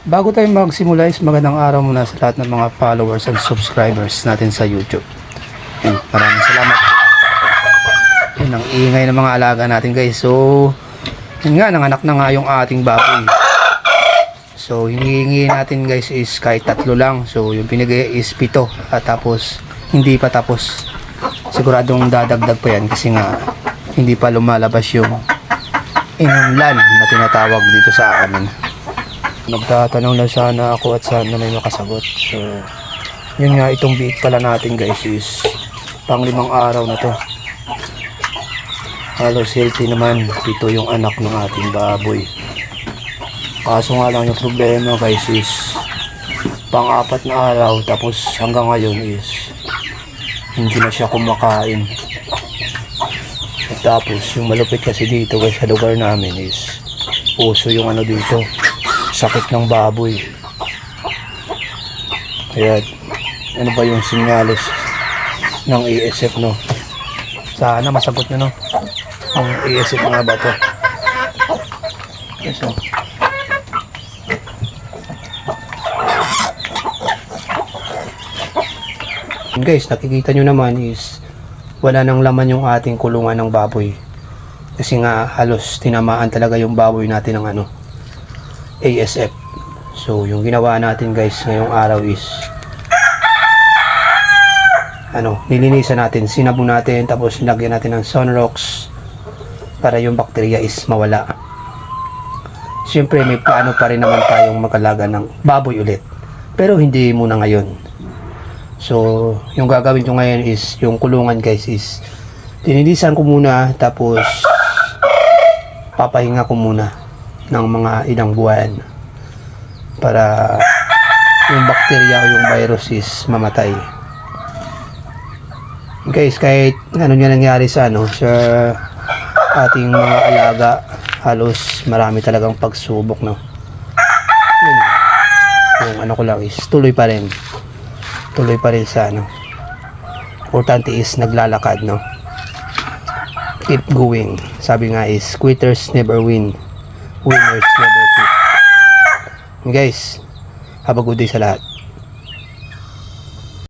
Bago tayo magsimula is magandang araw muna sa lahat ng mga followers and subscribers natin sa YouTube. Yan, maraming salamat. Yan ang ingay ng mga alaga natin guys. So, yun nga, nanganak na nga yung ating baboy. So, hinihingi natin guys is kahit tatlo lang. So, yung pinigay is pito. At tapos, hindi pa tapos. Siguradong dadagdag pa yan kasi nga, hindi pa lumalabas yung inunlan na tinatawag dito sa amin. Nagtatanong lang sana ako at sana may makasagot. So, yun nga, itong biik pala natin guys is pang limang araw na to. Halos healthy naman. Pito yung anak ng ating baboy. Kaso nga lang yung problema guys is pang-apat na araw tapos hanggang ngayon is hindi na siya kumakain. At tapos yung malupit kasi dito guys sa lugar namin is puso yung ano dito sakit ng baboy. Kaya ano ba yung sinyalis ng ASF no? Sana masagot nyo no? Ang ASF nga ba to? Yes. Guys, nakikita nyo naman is wala nang laman yung ating kulungan ng baboy. Kasi nga halos tinamaan talaga yung baboy natin ng ano, ASF. So, yung ginawa natin guys ngayong araw is ano, nilinisan natin, sinabon natin, tapos nilagyan natin ng sunrocks para yung bakterya is mawala. Siyempre, may paano pa rin naman tayong magalaga ng baboy ulit. Pero hindi muna ngayon. So, yung gagawin ko ngayon is, yung kulungan guys is, linilisan ko muna, tapos papahinga ko muna ng mga ilang buwan para yung bacteria o yung virus is mamatay. Guys, kahit ano nga nangyari sa ano sa ating mga alaga, halos marami talagang pagsubok no. Yun. Yung ano ko lang is tuloy pa rin. Tuloy pa rin sa ano. Importante is naglalakad no. Keep going. Sabi nga is quitters never win winners never quit. Guys, have a good day sa lahat.